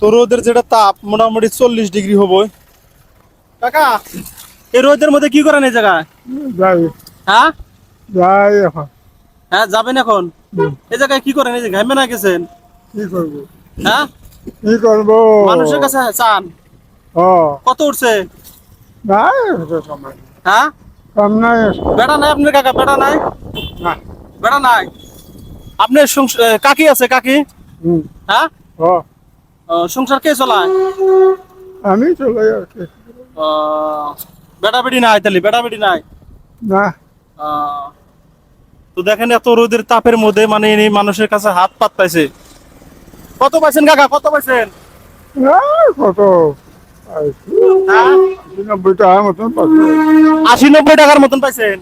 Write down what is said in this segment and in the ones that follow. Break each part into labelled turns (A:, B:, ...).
A: তো রোদের যেটা তাপ মোটামুটি চল্লিশ ডিগ্রি হবে। কাকা এই রোদের মধ্যে কি করেন এই জায়গায়? হ্যাঁ?
B: যাই এখন।
A: হ্যাঁ যাবেন এখন? এই জায়গায় কি করেন? এই যে ঘামে না গেছেন?
B: কি করব?
A: হ্যাঁ?
B: কি করব?
A: মানুষের কাছে চান?
B: ও।
A: কত উঠছে?
B: নেই।
A: হ্যাঁ?
B: কম নাই
A: বেড়া নাই আপনার কাকা বেড়া নাই?
B: না
A: বেড়া নাই? আপনার কাকি আছে কাকি? হ্যাঁ?
B: ও,
A: সংসার কে চলায়?
B: আমি চলে যাচ্ছি
A: ও, বেটা বেটি নাই তাহলে বেটা বেটি নাই?
B: না।
A: তো দেখেন এত রোদের তাপের মধ্যে মানে ইনি মানুষের কাছে হাত পাত পাইছে কত পাইছেন কাকা কত পাইছেন?
B: কত।
A: হ্যাঁ?
B: আশি নব্বই টাকার মতন
A: আশি নব্বই টাকার মতন পাইছেন?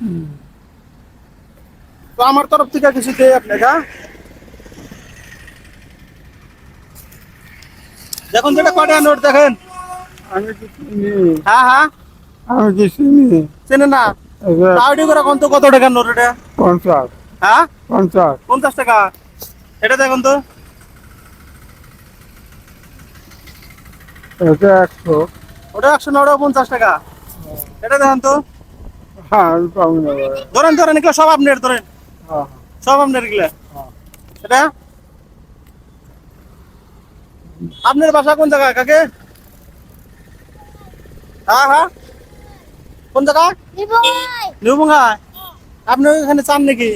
A: তো আমার তরফ থেকে কিছু দেয় আপনাকে দেখুন যেটা কটা নোট দেখেন?
B: আমি
A: হ্যাঁ হ্যাঁ।
B: আমি কি চিনি
A: চেনে না?
B: যে
A: তাওডি করে কত কত টাকার নোট এটা?
B: পঞ্চাশ।
A: হ্যাঁ?
B: পঞ্চাশ।
A: পঞ্চাশ টাকা। এটা দেখুন তো।
B: এটা একশো।
A: ওটা একশো না ওটা পঞ্চাশ টাকা। এটা দেখুন তো।
B: হ্যাঁ।
A: ধরেন ধরেন এগুলো সব আপনার ধরেন।
B: হ্যাঁ
A: সব আপনার এগুলো।
B: হ্যাঁ।
A: এটা? আপনার বাসা কোন জায়গায় কাকে? হ্যাঁ হ্যাঁ। কোন জায়গা? নিউবঙ্গায় আপনি এখানে চান নাকি?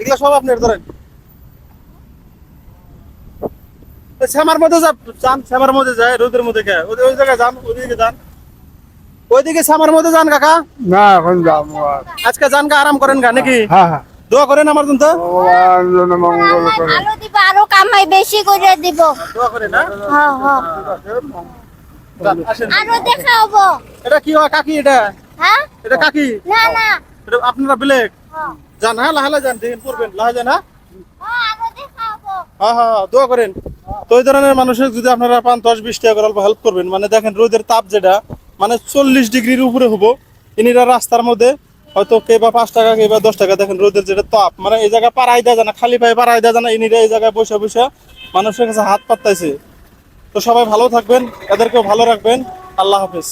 A: এগুলো সব আপনার ধরেন। শ্যামার মধ্যে যান শ্যামার মধ্যে যায় রোদের মধ্যে কে ওই ওই জায়গায় যান ওইদিকে যান। ওইদিকে শ্যামার মধ্যে যান কাকা।
B: না এখন যাব আর।
A: আজকে যান কা আরাম করেন গা নাকি?
B: হ্যাঁ হ্যাঁ।
A: দোয়া করেন আমার জন্য। তো
B: ভগবান যেন মঙ্গল করে
C: আরও দিব আরও কামাই বেশি করে দিব।
A: দোয়া করেন না
C: হ্যাঁ হ্যাঁ
A: আসেন।
C: আরও দেখা হব
A: এটা কি হয় কাকি এটা?
C: হ্যাঁ?
A: এটা কাকি?
C: না না।
A: এটা আপনারা ব্লেক
C: হ্যাঁ
A: যান হ্যাঁ লাহালা যান দেখেন করবেন লাহা যান হ্যাঁ
C: হ্যাঁ, আরও দেখা হব
A: হ্যাঁ হ্যাঁ হ্যাঁ, দোয়া করেন। তো এই ধরনের মানুষের যদি আপনারা পান দশ বিশ টাকা করে অল্প হেল্প করবেন। মানে দেখেন রোদের তাপ যেটা মানে চল্লিশ ডিগ্রির উপরে হব। ইনিরা রাস্তার মধ্যে, হয়তো কে বা পাঁচ টাকা কে বা দশ টাকা, দেখেন রোদের যেটা তাপ। মানে এই জায়গায় পাড়াই দেওয়া জানা, খালি পায়ে পাড়াই দেওয়া জানা, ইনিরা এই জায়গায় বসে বসে মানুষের কাছে হাত পাততাইছে। তো সবাই ভালো থাকবেন, এদেরকেও ভালো রাখবেন। আল্লাহ হাফেজ।